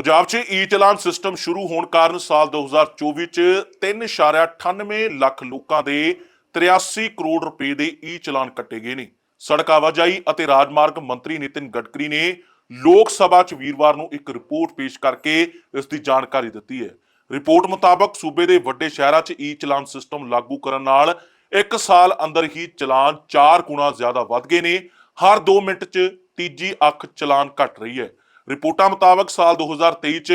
ਪੰਜਾਬ 'ਚ ਈ ਚਲਾਨ ਸਿਸਟਮ ਸ਼ੁਰੂ ਹੋਣ ਕਾਰਨ ਸਾਲ 2024 'ਚ 3.98 ਲੱਖ ਲੋਕਾਂ ਦੇ 83 ਕਰੋੜ ਰੁਪਏ ਦੇ ਈ ਚਲਾਨ ਕੱਟੇ ਗਏ ਨੇ। ਸੜਕ ਆਵਾਜਾਈ ਅਤੇ ਰਾਜਮਾਰਗ ਮੰਤਰੀ ਨਿਤਿਨ ਗਡਕਰੀ ਨੇ ਲੋਕ ਸਭਾ 'ਚ ਵੀਰਵਾਰ ਨੂੰ ਇੱਕ ਰਿਪੋਰਟ ਪੇਸ਼ ਕਰਕੇ ਇਸ ਦੀ ਜਾਣਕਾਰੀ ਦਿੱਤੀ ਹੈ। ਰਿਪੋਰਟ ਮੁਤਾਬਕ ਸੂਬੇ ਦੇ ਵੱਡੇ ਸ਼ਹਿਰਾਂ 'ਚ ਈ ਚਲਾਨ ਸਿਸਟਮ ਲਾਗੂ ਕਰਨ ਨਾਲ ਇੱਕ ਸਾਲ ਅੰਦਰ ਹੀ ਚਲਾਨ 4 ਗੁਣਾ ਜ਼ਿਆਦਾ ਵੱਧ ਗਏ ਨੇ। ਹਰ 2 ਮਿੰਟ 'ਚ ਤੀਜੀ ਅੱਖ ਚਲਾਨ ਘਟ ਰਹੀ ਹੈ। ਰਿਪੋਰਟਾਂ ਮੁਤਾਬਕ ਸਾਲ 2023 ਚ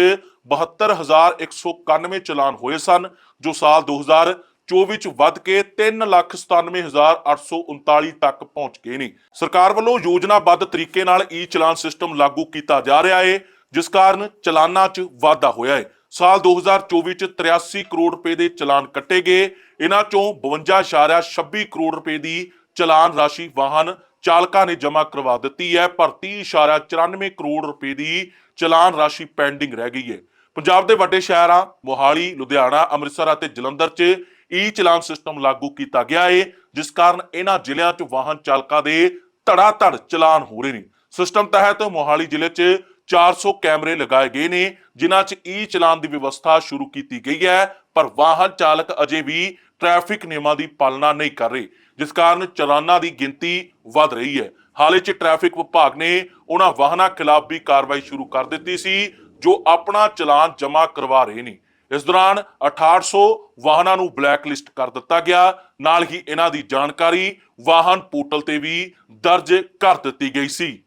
72191 ਚਲਾਨ ਹੋਏ ਸਨ, ਜੋ ਸਾਲ 2024 ਚ ਵੱਧ ਕੇ 397839 ਤੱਕ ਪਹੁੰਚ ਗਏ ਨੇ। ਸਰਕਾਰ ਵੱਲੋਂ ਯੋਜਨਾਬੱਧ ਤਰੀਕੇ ਨਾਲ ਈ ਚਲਾਨ ਸਿਸਟਮ ਲਾਗੂ ਕੀਤਾ ਜਾ ਰਿਹਾ ਹੈ ਜਿਸ ਕਾਰਨ ਚਲਾਨਾਂ 'ਚ ਵਾਧਾ ਹੋਇਆ ਹੈ ਸਾਲ 2024 ਚ 83 ਕਰੋੜ ਰੁਪਏ ਦੇ ਚਲਾਨ ਕੱਟੇ ਗਏ। ਇਹਨਾਂ ਚੋਂ 52.26 ਕਰੋੜ ਰੁਪਏ ਦੀ ਚਲਾਨ ਰਾਸ਼ੀ ਵਾਹਨ ਚਾਲਕਾਂ ਨੇ ਜਮ੍ਹਾਂ ਕਰਵਾ ਦਿੱਤੀ ਹੈ। ਪਰ 30.94 ਕਰੋੜ ਰੁਪਏ ਦੀ ਚਲਾਨ ਰਾਸ਼ੀ ਪੈਂਡਿੰਗ ਰਹਿ ਗਈ ਹੈ। ਪੰਜਾਬ ਦੇ ਵੱਡੇ ਸ਼ਹਿਰਾਂ ਮੋਹਾਲੀ, ਲੁਧਿਆਣਾ, ਅੰਮ੍ਰਿਤਸਰ ਅਤੇ ਜਲੰਧਰ 'ਚ ਈ ਚਲਾਨ ਸਿਸਟਮ ਲਾਗੂ ਕੀਤਾ ਗਿਆ ਹੈ ਜਿਸ ਕਾਰਨ ਇਹਨਾਂ ਜ਼ਿਲ੍ਹਿਆਂ 'ਚ ਵਾਹਨ ਚਾਲਕਾਂ ਦੇ ਧੜਾ ਧੜ ਚਲਾਨ ਹੋ ਰਹੇ ਨੇ। ਸਿਸਟਮ ਤਹਿਤ ਮੋਹਾਲੀ ਜ਼ਿਲ੍ਹੇ 'ਚ 400 ਕੈਮਰੇ ਲਗਾਏ ਗਏ ਨੇ, ਜਿਨ੍ਹਾਂ 'ਚ ਈ ਚਲਾਨ ਦੀ ਵਿਵਸਥਾ ਸ਼ੁਰੂ ਕੀਤੀ ਗਈ ਹੈ। ਪਰ ਵਾਹਨ ਚਾਲਕ ਅਜੇ ਵੀ ਟ੍ਰੈਫਿਕ ਨਿਯਮਾਂ ਦੀ ਪਾਲਣਾ ਨਹੀਂ ਕਰ ਰਹੇ, ਜਿਸ ਕਾਰਨ ਚਲਾਨਾਂ ਦੀ ਗਿਣਤੀ ਵੱਧ ਰਹੀ ਹੈ। ਹਾਲੇ 'ਚ ਟ੍ਰੈਫਿਕ ਵਿਭਾਗ ਨੇ ਉਹਨਾਂ ਵਾਹਨਾਂ ਖਿਲਾਫ ਵੀ ਕਾਰਵਾਈ ਸ਼ੁਰੂ ਕਰ ਦਿੱਤੀ ਸੀ, ਜੋ ਆਪਣਾ ਚਲਾਨ ਜਮ੍ਹਾਂ ਕਰਵਾ ਰਹੇ ਨੇ। ਇਸ ਦੌਰਾਨ 6800 ਵਾਹਨਾਂ ਨੂੰ ਬਲੈਕ ਲਿਸਟ ਕਰ ਦਿੱਤਾ ਗਿਆ। ਨਾਲ ਹੀ ਇਹਨਾਂ ਦੀ ਜਾਣਕਾਰੀ ਵਾਹਨ ਪੋਰਟਲ ਤੇ ਵੀ ਦਰਜ ਕਰ ਦਿੱਤੀ ਗਈ ਸੀ।